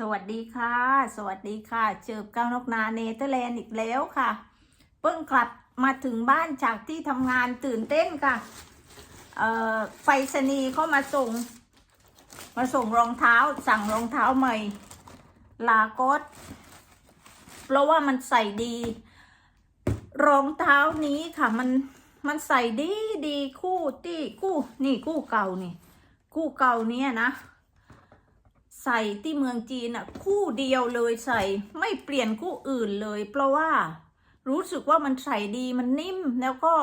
สวัสดีค่ะ สวัสดีค่ะเจอกังนกนาเนเธอร์แลนด์อีกแล้วค่ะ เพิ่งกลับมาถึงบ้านจากที่ทำงานตื่นเต้นค่ะเอ่อไฟสนีเขามาส่ง มาส่งรองเท้าสั่งรองเท้าใหม่ ลากอสเพราะว่ามันใส่ดี รองเท้านี้ค่ะมันมันใส่ดีดีคู่ที่คู่นี่คู่เก่านี่ คู่เก่าเนี้ยนะ ใส่ที่เมืองจีนอะคู่เดียวเลยใส่ ไม่เปลี่ยนคู่อื่นเลย เพราะว่ารู้สึกว่ามันใส่ดีมันนิ่มแล้วก็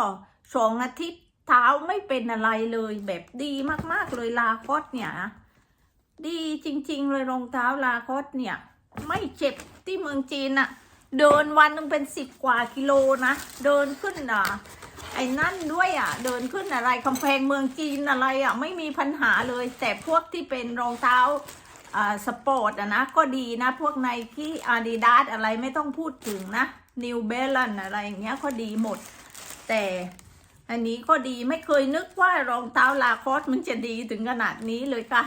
สองอาทิตย์เท้าไม่เป็นอะไรเลยแบบดีมากๆเลยลาคอสเนี่ย ดีจริง ๆ เลยรองเท้าลาคอสเนี่ย ไม่เจ็บที่เมืองจีนอะเดินวันหนึงเป็นสิบกว่ากิโลนะเดินขึ้นอะไอ้นั่นด้วยอะ เดินขึ้นอะไรกำแพงเมืองจีนอะไรอะ ไม่มีปัญหาเลย แต่พวกที่เป็นรองเท้า สปอร์ตอะนะก็ดีนะ พวกไนกี้อาดิดาสอะไรไม่ต้องพูดถึงนะนิวเบล a นอะไรอย่างเงี้ยก็ดีหมด แต่อันนี้ก็ดีไม่เคยนึกว่ารองเท้าลาคอสมันจะดีถึงขนาดนี้เลยค่ะ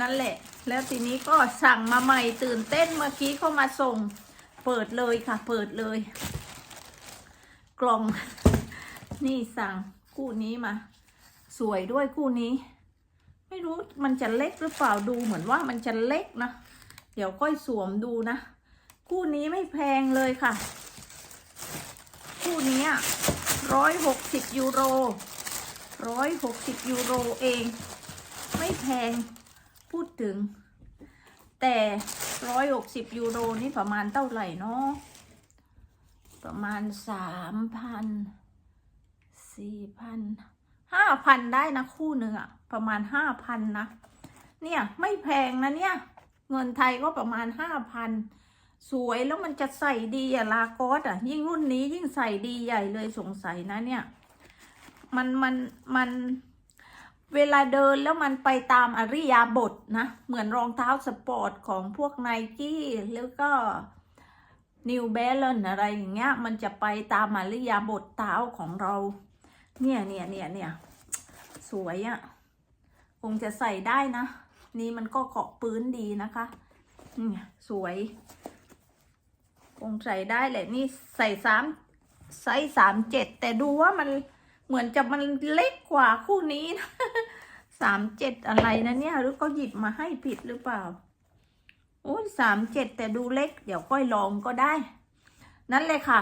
นั่นแหละ แล้วทีนี้ก็สั่งมาใหม่ตื่นเต้นเมื่อกี้เข้ามาส่ง เปิดเลยค่ะ เปิดเลย กล่อง นี่สั่งคู่นี้มา สวยด้วยคู่นี้ ไม่รู้มันจะเล็กหรือเปล่าดูเหมือนว่ามันจะเล็กนะ เดี๋ยวค่อยสวมดูนะ คู่นี้ไม่แพงเลยค่ะ คู่นี้ร้อยหกสิบยูโรร้อยหกสิบยูโรเอง ไม่แพงพูดถึง แต่ร้อยหกสิบยูโรนี่ประมาณเท่าไหร่เนาะประมาณสามพันสี่พัน ห้าพันได้นะคู่หนึ่งอะประมาณห้าพันนะ เนี่ยไม่แพงนะเนี่ย เงินไทยก็ประมาณห้าพันสวยแล้วมันจะใส่ดีอะลากอสอะยิ่งรุ่นนี้ยิ่งใส่ดีใหญ่เลยสงสัยนะเนี่ย มันมันมันเวลาเดินแล้วมันไปตามอริยาบทนะ เหมือนรองเท้าสปอร์ตของพวกไนกี้แล้วก็นิวเบลนอะไรอย่างเงี้ย มันจะไปตามอริยาบทเท้าของเรา เนี่ยเนี่ยเนี่ยเนี่ยสวยอะ่ะคงจะใส่ได้นะ นี่มันก็เกาะปื้นดีนะคะเนี่ยสวยคงใส่ได้แหละนี่ใส่สามไซส์สามเจ็ดแต่ดูว่ามันเหมือนจะมันเล็กกว่าคู่นี้นะสามเจ็ดอะไรนะเนี่ย หรือก็หยิบมาให้ผิดหรือเปล่าโอ้ยสามเจ็ดแต่ดูเล็ก เดี๋ยวค่อยลองก็ได้ นั่นเลยค่ะ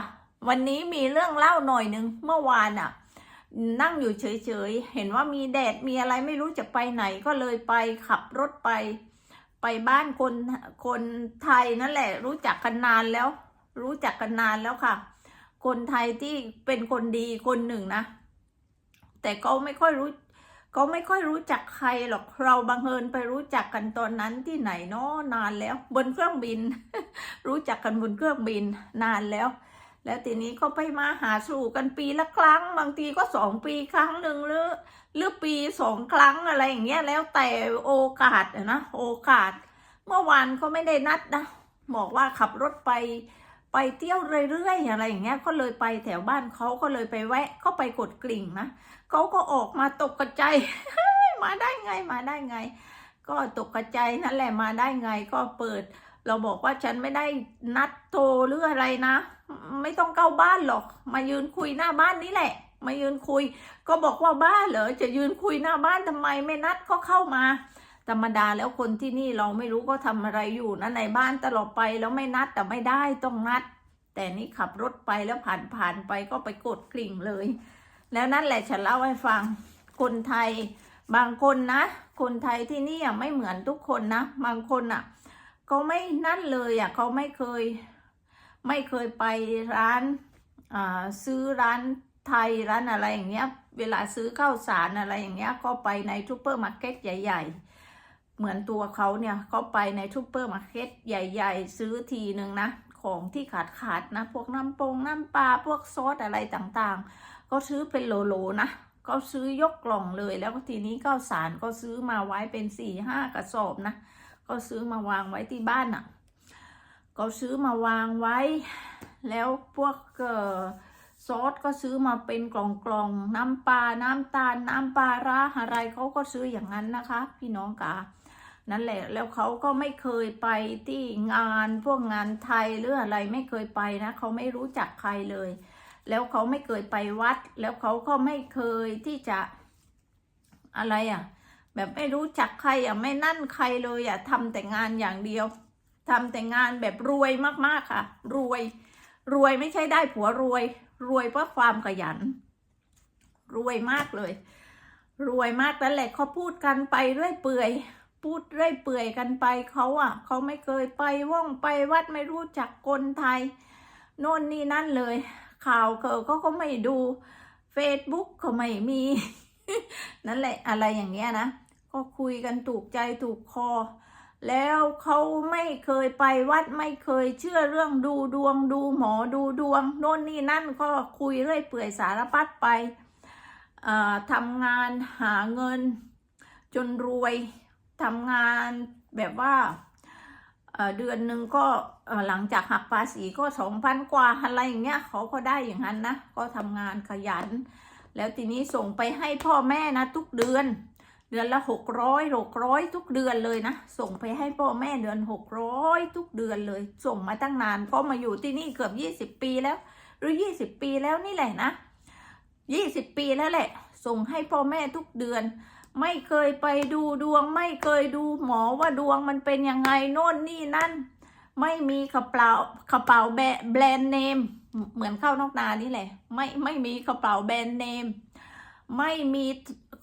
วันนี้มีเรื่องเล่าหน่อยหนึ่งเมื่อวานอะ่ะ นั่งอยู่เฉยๆ เห็นว่ามีแดดมีอะไรไม่รู้จะไปไหนก็เลยไปขับรถไป ไปบ้านคนคนไทยนั่นแหละ รู้จักกันนานแล้ว รู้จักกันนานแล้วค่ะ คนไทยที่เป็นคนดีคนหนึ่งนะ แต่ก็ไม่ค่อยรู้ก็ไม่ค่อยรู้จักใครหรอกเราบังเอิญไปรู้จักกันตอนนั้นที่ไหนเนาะนานแล้ว บนเครื่องบิน รู้จักกันบนเครื่องบินนานแล้ว แล้วทีนี้ก็ไปมาหาสู่กันปีละครั้ง บางทีก็สองปีครั้งหนึ่งหรือหรือปีสองครั้งอะไรอย่างเงี้ยแล้วแต่โอกาสนะโอกาส เมื่อวานก็ไม่ได้นัดนะบอกว่าขับรถไปไปเที่ยวเรื่อยๆอะไรอย่างเงี้ยก็เลยไปแถวบ้านเขาก็เลยไปแวะเขาไปกดกริ่งนะเขาก็ออกมาตกกระใจมาได้ไงมาได้ไง ก็ตกกระใจนั่นแหละมาได้ไงก็เปิด เราบอกว่าฉันไม่ได้นัดโทรหรืออะไรนะ ไม่ต้องเข้าบ้านหรอก มายืนคุยหน้าบ้านนี่แหละ มายืนคุย ก็บอกว่าบ้าเหรอจะยืนคุยหน้าบ้านทำไมไม่นัดก็เข้ามาธรรมดาแล้วคนที่นี่เราไม่รู้ก็ทำอะไรอยู่นะในบ้านตลอดไปแล้วไม่นัดแต่ไม่ได้ต้องนัด แต่นี่ขับรถไปแล้วผ่านผ่านไปก็ไปกดกริ่งเลย แล้วนั่นแหละฉันเล่าให้ฟังคนไทยบางคนนะ คนไทยที่นี่อะไม่เหมือนทุกคนนะ บางคนอะเขาไม่นั่นเลยอะเขาไม่เคย ไม่เคยไปร้านซื้อร้านไทยร้านอะไรอย่างเงี้ย เวลาซื้อข้าวสารอะไรอย่างเงี้ย ก็ไปในซูเปอร์มาร์เก็ตใหญ่ ๆ เหมือนตัวเขาเนี่ยก็ไปในซูเปอร์มาร์เก็ตใหญ่ ๆ ซื้อทีหนึ่งนะ ของที่ขาดขาดๆนะ พวกน้ำปงน้ำปลาพวกซอสอะไรต่างๆ ก็ซื้อเป็นโลๆนะก็ซื้อยกกล่องเลยแล้วทีนี้ข้าวสารก็ซื้อมาไว้เป็นสี่ห้ากระสอบนะ ก็ซื้อมาวางไว้ที่บ้านอะ ก็ซื้อมาวางไว้ แล้วพวกเอ่อซอสก็ซื้อมาเป็นกล่องๆ น้ำปลา น้ำตาล น้ำปลาร้าอะไรเขาก็ซื้ออย่างนั้นนะคะ พี่น้องกานั่นแหละ แล้วเขาก็ไม่เคยไปที่งานพวกงานไทยหรืออะไรไม่เคยไปนะ เขาไม่รู้จักใครเลย แล้วเขาไม่เคยไปวัด แล้วเขาก็ไม่เคยที่จะอะไรอะ แบบไม่รู้จักใครอะไม่นั่นใครเลยอะทำแต่งานอย่างเดียว ทำแต่งานแบบรวยมากๆค่ะ รวย รวยไม่ใช่ได้ผัวรวย รวยเพราะความขยัน รวยมากเลย รวยมากนั่นแหละเขาพูดกันไปเรื่อยเปื่อย พูดเรื่อยเปื่อยกันไปเขาอะเขาไม่เคยไปว่องไปวัดไม่รู้จักคนไทยโน่นนี่นั่นเลย ข่าวเขาเขาก็ไม่ดู Facebook ก็ไม่มี นั่นแหละอะไรอย่างเงี้ยนะ ก็คุยกันถูกใจถูกคอ แล้วเขาไม่เคยไปวัดไม่เคยเชื่อเรื่องดูดวงดูหมอดูดวงโน่นนี่นั่นก็คุยเรื่อยเปื่อยสารพัดไปทำงานหาเงิน จนรวยทำงานแบบว่าเดือนหนึ่งก็หลังจากหักภาษีก็สองพันกว่าอะไรอย่างเงี้ยเขาก็ได้อย่างนั้นนะ ก็ทำงานขยัน แล้วทีนี้ส่งไปให้พ่อแม่นะทุกเดือน เดือนละหกร้อยหกร้อยทุกเดือนเลยนะ ส่งไปให้พ่อแม่เดือนหกร้อยทุกเดือนเลย ส่งมาตั้งนานก็มาอยู่ที่นี่เกือบยี่สิบปีแล้ว หรือยี่สิบปีแล้วนี่แหละนะยี่สิบปีแล้วแหละ ส่งให้พ่อแม่ทุกเดือน ไม่เคยไปดูดวง ไม่เคยดูหมอว่าดวงมันเป็นยังไงโน่นนี่นั่น ไม่มีกระเป๋ากระเป๋าแบรแบรนด์เนมเหมือนเข้านอกนานี่แหละ ไม่ไม่มีกระเป๋าแบรนด์เนมไม่มี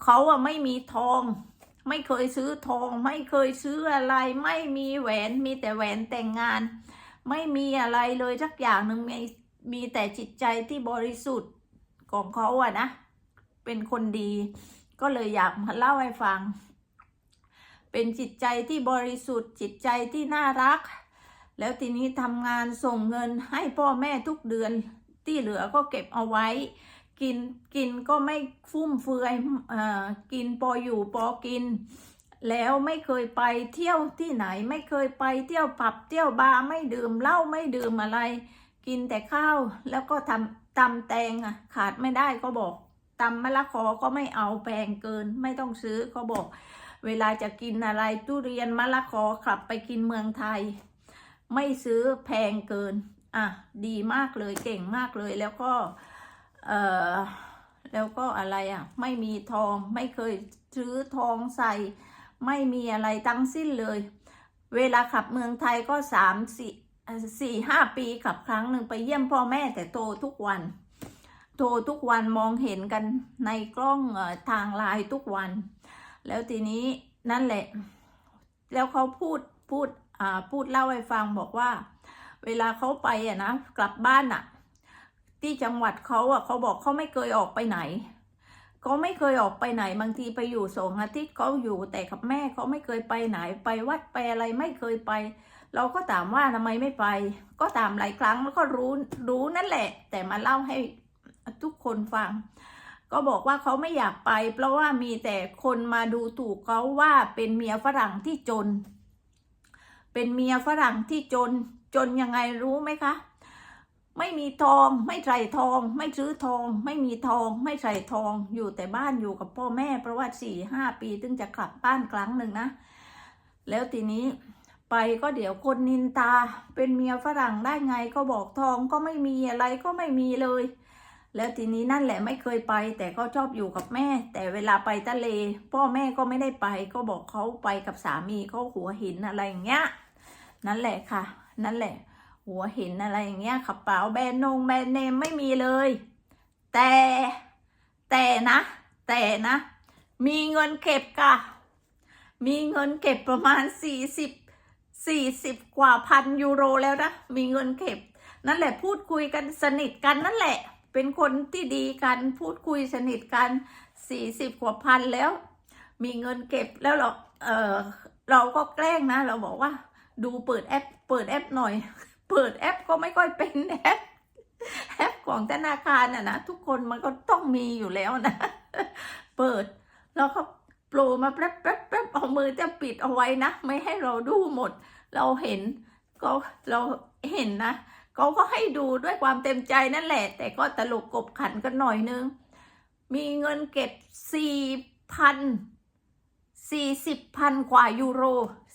เขาอะไม่มีทอง ไม่เคยซื้อทอง ไม่เคยซื้ออะไร ไม่มีแหวนมีแต่แหวนแต่งงาน ไม่มีอะไรเลยสักอย่างหนึ่งมีมีแต่จิตใจที่บริสุทธิ์ของเขาอะนะ เป็นคนดี ก็เลยอยากมาเล่าให้ฟัง เป็นจิตใจที่บริสุทธิ์ จิตใจที่น่ารัก แล้วทีนี้ทำงานส่งเงินให้พ่อแม่ทุกเดือนที่เหลือก็เก็บเอาไว้ กินกินก็ไม่ฟุ่มเฟือยอ่อกินพออยู่พอกิน แล้วไม่เคยไปเที่ยวที่ไหน ไม่เคยไปเที่ยวผับเที่ยวบาร์ไม่ดื่มเหล้าไม่ดื่มอะไร กินแต่ข้าวแล้วก็ทำตำแตงอะขาดไม่ได้ก็บอกตำมะละกอก็ไม่เอาแพงเกิน ไม่ต้องซื้อเขาบอก เวลาจะกินอะไรทุเรียนมะละกอกลับไปกินเมืองไทย ไม่ซื้อแพงเกิน อะ ดีมากเลยเก่งมากเลยแล้วก็ เอ่อแล้วก็อะไรอะ ไม่มีทองไม่เคยซื้อทองใส่ ไม่มีอะไรทั้งสิ้นเลย เวลาขับเมืองไทยก็สามสี่สี่ห้าปีขับครั้งหนึ่งไปเยี่ยมพ่อแม่แต่โทรทุกวันโทรทุกวันมองเห็นกันในกล้องอทางไลน์ทุกวัน แล้วทีนี้นั่นแหละ แล้วเขาพูดพูดอ่าพูดเล่าให้ฟังบอกว่า เวลาเขาไปอะนะกลับบ้านอะ ที่จังหวัดเขาอะเขาบอกเขาไม่เคยออกไปไหนเขาไม่เคยออกไปไหนบางทีไปอยู่สองอาทิตย์เขาอยู่แต่กับแม่เขาไม่เคยไปไหนไปวัดไปอะไรไม่เคยไป เราก็ถามว่าทำไมไม่ไป ก็ถามหลายครั้งแล้วก็รู้รู้นั่นแหละ แต่มาเล่าให้ทุกคนฟัง ก็บอกว่าเขาไม่อยากไป เพราะว่ามีแต่คนมาดูถูกเขาว่าเป็นเมียฝรั่งที่จน เป็นเมียฝรั่งที่จน จนยังไงรู้ไหมคะ ไม่มีทอง ไม่ใส่ทอง ไม่ซื้อทอง ไม่มีทอง ไม่ใส่ทอง อยู่แต่บ้านอยู่กับพ่อแม่ เพราะว่าสี่ห้าปีถึงจะกลับบ้านครั้งหนึ่งนะ แล้วทีนี้ไปก็เดี๋ยวคนนินตาเป็นเมียฝรั่งได้ไงก็บอกทองก็ไม่มีอะไรก็ไม่มีเลย แล้วทีนี้นั่นแหละไม่เคยไป แต่ก็ชอบอยู่กับแม่ แต่เวลาไปทะเล พ่อแม่ก็ไม่ได้ไป ก็บอกเขาไปกับสามีเขาหัวหินอะไรอย่างเงี้ยนั่นแหละค่ะ นั่นแหละ หัวหินอะไรอย่างเงี้ยกระเป๋าแบรนด์นงแบรนด์เนมไม่มีเลย แต่แต่นะ แต่นะ มีเงินเก็บค่ะ มีเงินเก็บประมาณสี่สิบสี่สิบกว่าพันยูโรแล้วนะ มีเงินเก็บ นั่นแหละพูดคุยกันสนิทกันนั่นแหละ เป็นคนที่ดีกันพูดคุยสนิทกันสี่สิบกว่าพันแล้ว มีเงินเก็บแล้วเราเออเราก็แกล้งนะ เราบอกว่า ดูเปิดแอป เปิดแอปหน่อย เปิดแอปก็ไม่ค่อยเป็นแอปแอปของธนาคารน่ะนะทุกคนมันก็ต้องมีอยู่แล้วนะ เปิดแล้วก็โผล่มาแป๊บแป๊บแป๊บเอามือจะปิดเอาไว้นะ ไม่ให้เราดูหมด เราเห็นก็เราเห็นนะเขาก็ให้ดูด้วยความเต็มใจนั่นแหละ แต่ก็ตลกกบขันกันหน่อยนึง มีเงินเก็บสี่พันสี่สิบพันกว่ายูโร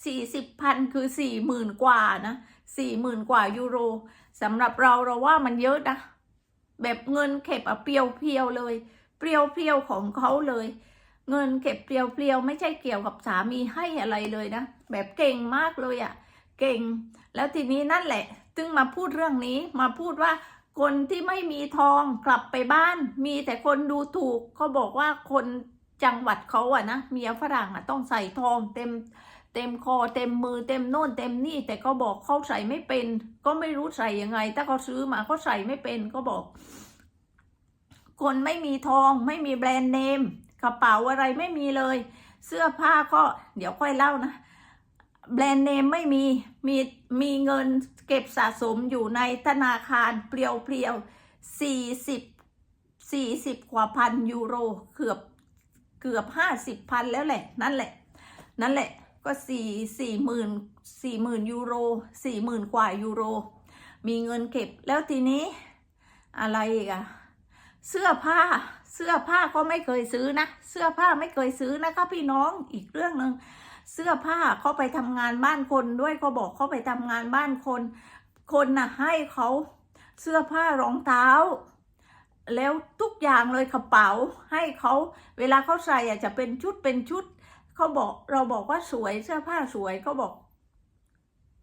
สี่สิบพันคือสี่หมื่นกว่านะ สี่หมื่นกว่ายูโรสำหรับเราเราว่ามันเยอะนะ แบบเงินเก็บอะเปรียวเพียวเลย เปรียวเพียวของเขาเลย เงินเก็บเปรียวเพียวไม่ใช่เกี่ยวกับสามีให้อะไรเลยนะ แบบเก่งมากเลยอะเก่ง แล้วทีนี้นั่นแหละ จึงมาพูดเรื่องนี้มาพูดว่าคนที่ไม่มีทองกลับไปบ้าน มีแต่คนดูถูกเขาบอกว่าคนจังหวัดเขาอะนะเมียฝรั่งอะต้องใส่ทองเต็ม เต็มคอเต็มมือเต็มโน่นเต็มนี่ แต่ก็บอกเขาใส่ไม่เป็น ก็ไม่รู้ใส่ยังไง ถ้าเขาซื้อมาเขาใส่ไม่เป็นก็บอก คนไม่มีทองไม่มีแบรนด์เนมกระเป๋าอะไรไม่มีเลย เสื้อผ้าก็เดี๋ยวค่อยเล่านะ แบรนด์เนมไม่มีมีมีเงินเก็บสะสมอยู่ในธนาคารเปรียวเปรียวสี่สิบสี่สิบกว่าพันยูโรเกือบเกือบห้าสิบพันแล้วแหละ นั่นแหละ นั่นแหละ ก็สี่สี่หมื่นสี่หมื่นยูโรสี่หมื่นกว่ายูโร มีเงินเก็บแล้วทีนี้ อะไรอีกอะเสื้อผ้าเสื้อผ้าก็ไม่เคยซื้อนะ เสื้อผ้าไม่เคยซื้อนะคะพี่น้องอีกเรื่องหนึ่งเสื้อผ้าเขาไปทำงานบ้านคนด้วยเขาบอกเขาไปทำงานบ้านคน คนน่ะให้เขาเสื้อผ้ารองเท้า แล้วทุกอย่างเลยกระเป๋าให้เขาเวลาเขาใส่อะจะเป็นชุดเป็นชุด เขาบอกเราบอกว่าสวยเสื้อผ้าสวยเขาบอก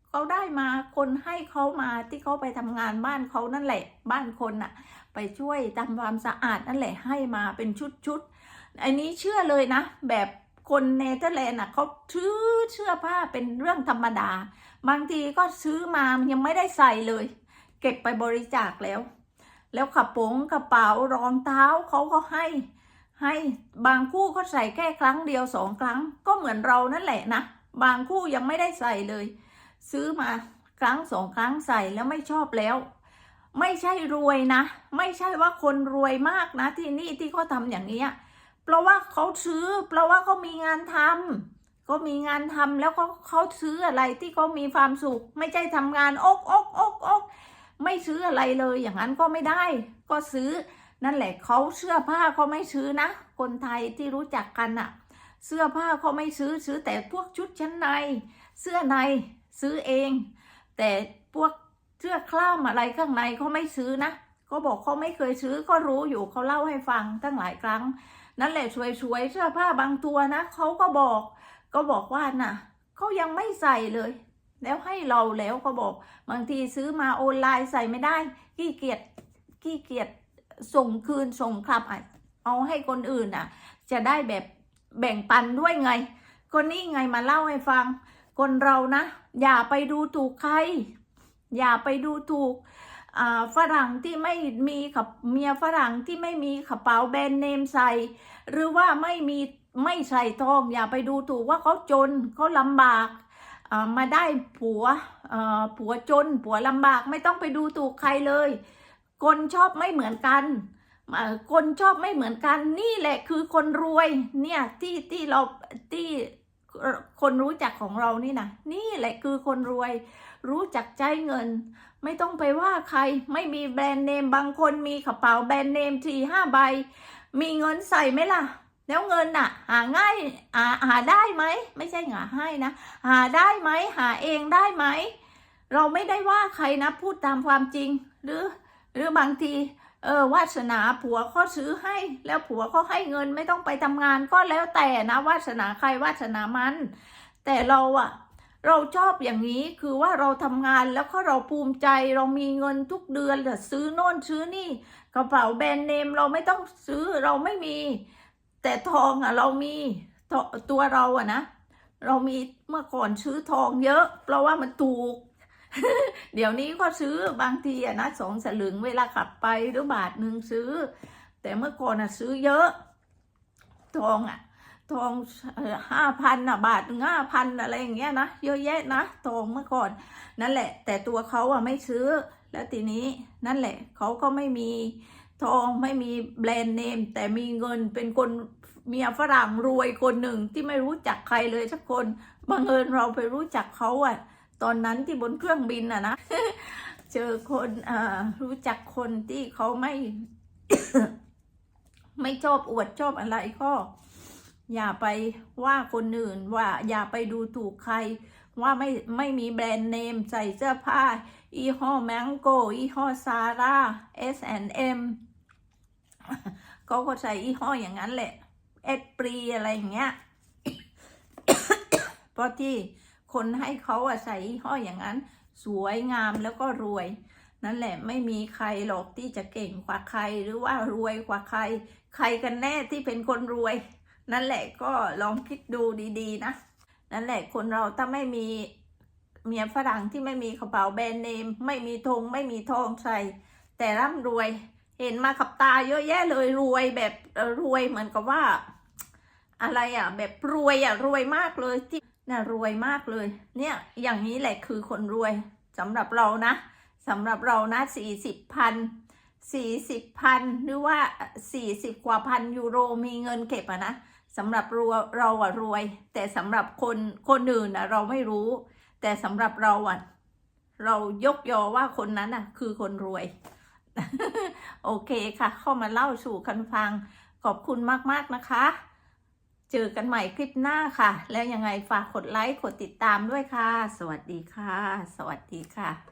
เขาได้มาคนให้เขามาที่เขาไปทำงานบ้านเขานั่นแหละ บ้านคนน่ะ ไปช่วยทำความสะอาดนั่นแหละให้มาเป็นชุดชุดๆอันนี้เชื่อเลยนะ แบบคนเนเธอร์แลนด์น่ะเขาซื้อเสื้อผ้าเป็นเรื่องธรรมดา บางทีก็ซื้อมามันยังไม่ได้ใส่เลย เก็บไปบริจาคแล้ว แล้วกระโปรงกระเป๋ารองเท้าเขาก็ให้ ให้บางคู่เขาใส่แค่ครั้งเดียวสองครั้ง ก็เหมือนเรานั่นแหละนะ บางคู่ยังไม่ได้ใส่เลย ซื้อมาครั้งสองครั้งใส่แล้วไม่ชอบแล้ว ไม่ใช่รวยนะ ไม่ใช่ว่าคนรวยมากนะที่นี่ที่เขาทำอย่างนี้เพราะว่าเขาซื้อ เพราะว่าเขามีงานทำก็มีงานทำแล้วเขาเขาซื้ออะไรที่เขามีความสุข ไม่ใช่ทำงานอกอกอกอกไม่ซื้ออะไรเลยอย่างนั้นก็ไม่ได้ ก็ซื้อ นั่นแหละเขาเสื้อผ้าเขาไม่ซื้อนะ คนไทยที่รู้จักกันอะเสื้อผ้าเขาไม่ซื้อซื้อแต่พวกชุดชั้นใน เสื้อในซื้อเอง แต่พวกเสื้อคล้ามอะไรข้างในเขาไม่ซื้อนะเขาบอกเขาไม่เคยซื้อก็รู้อยู่เขาเล่าให้ฟังตั้งหลายครั้ง นั่นแหละสวยๆเสื้อผ้าบางตัวนะเขาก็บอก ก็บอกว่าน่ะเขายังไม่ใส่เลย แล้วให้เราแล้วเขาบอก บางทีซื้อมาออนไลน์ใส่ไม่ได้ขี้เกียจขี้เกียจ ส่งคืนส่งกลับอะเอาให้คนอื่นอะ จะได้แบบแบ่งปันด้วยไง ก็นี่ไงมาเล่าให้ฟัง คนเรานะ อย่าไปดูถูกใคร อย่าไปดูถูกฝรั่งที่ไม่มีกับเมียฝรั่งที่ไม่มีกระเป๋าแบรนด์เนมใส่ หรือว่าไม่มีไม่ใส่ทอง อย่าไปดูถูกว่าเขาจนเขาลำบากมาได้ผัวผัวจนผัวลำบากไม่ต้องไปดูถูกใครเลย คนชอบไม่เหมือนกันคนชอบไม่เหมือนกันนี่แหละคือคนรวยเนี่ยที่ที่เราที่คนรู้จักของเรานี่นะนี่แหละคือคนรวย รู้จักใจายเงิน ไม่ต้องไปว่าใครไม่มีแบรนด์เนมบางคนมีกระเป๋าแบรนด์เนมทีห้าใบ มีเงินใส่ไหมล่ะ แล้วเงินน่ะ หาง่ายหาหาได้ไหมไม่ใช่หาให้นะหาได้ไหมหาเองได้ไหมเราไม่ได้ว่าใครนะพูดตามความจริงหรือ หรือบางทีเออวาสนาผัวเขาซื้อให้ แล้วผัวเขาให้เงินไม่ต้องไปทำงานก็แล้วแต่นะวาสนาใครวาสนามัน แต่เราอะเราชอบอย่างนี้คือว่าเราทำงานแล้วก็เราภูมิใจเรามีเงินทุกเดือนจะซื้อโน่นซื้อนี่กระเป๋าแบรนด์เนมเราไม่ต้องซื้อเราไม่มี แต่ทองอะเรามีตัวเราอะนะ เรามีเมื่อก่อนซื้อทองเยอะ เพราะว่ามันถูก เดี๋ยวนี้ก็ซื้อบางทีอะนะสองสลึงเวลาขับไปหรือบาทหนึ่งซื้อ แต่เมื่อก่อนอะซื้อเยอะทองอะทองห้าพันอะบาทห้าพันอะไรอย่างเงี้ยนะเยอะแยะนะทองเมื่อก่อน นั่นแหละ แต่ตัวเขาอะไม่ซื้อแล้วทีนี้นั่นแหละเขาก็ไม่มีทองไม่มีแบรนด์เนม แต่มีเงินเป็นคนเมียฝรั่งรวยคนหนึ่งที่ไม่รู้จักใครเลยสักคนบังเอิญเราไปรู้จักเขาอะ ตอนนั้นที่บนเครื่องบินอะนะเจอคนอรู้จักคนที่เขาไม่ ไม่ชอบอวดชอบอะไรก็ อย่าไปว่าคนอื่นว่าอย่าไปดูถูกใคร ว่าไม่ไม่มีแบรนด์เนมใส่เสื้อผ้าอีห้อแมงโกอีห้อซาร่า S&M เขาก็ใส่อีห้ออย่างนั้นแหละเอ็ดปรีอะไรอย่างเงี้ยเพราะที่ คนให้เขาอะใส่ยี่ห้ออย่างนั้น สวยงามแล้วก็รวย นั่นแหละไม่มีใครหรอกที่จะเก่งกว่าใครหรือว่ารวยกว่าใคร ใครกันแน่ที่เป็นคนรวย นั่นแหละก็ลองคิดดูดีๆ นะ นั่นแหละคนเราถ้าไม่มีเมียฝรั่งที่ไม่มีกระเป๋าแบรนด์เนม ไม่มีธงไม่มีทองใส่ แต่ร่ำรวยเห็นมากับตาเยอะแยะเลยรวยแบบรวยเหมือนกับว่า อะไรอะ แบบรวยอะรวยมากเลยที่ น่ะรวยมากเลย เนี่ยอย่างนี้แหละคือคนรวยสำหรับเรานะสำหรับเรานะสี่สิบพันสี่สิบพันหรือว่าสี่สิบกว่าพันยูโรมีเงินเก็บอะนะสำหรับเราเราอะรวย แต่สำหรับคนคนอื่นอะเราไม่รู้ แต่สำหรับเราอะเรายกยอว่าคนนั้นอะคือคนรวย โอเคค่ะ เข้ามาเล่าสู่กันฟังขอบคุณมาก ๆ นะคะ เจอกันใหม่คลิปหน้าค่ะ แล้วยังไงฝากกดไลค์กดติดตามด้วยค่ะ สวัสดีค่ะ สวัสดีค่ะ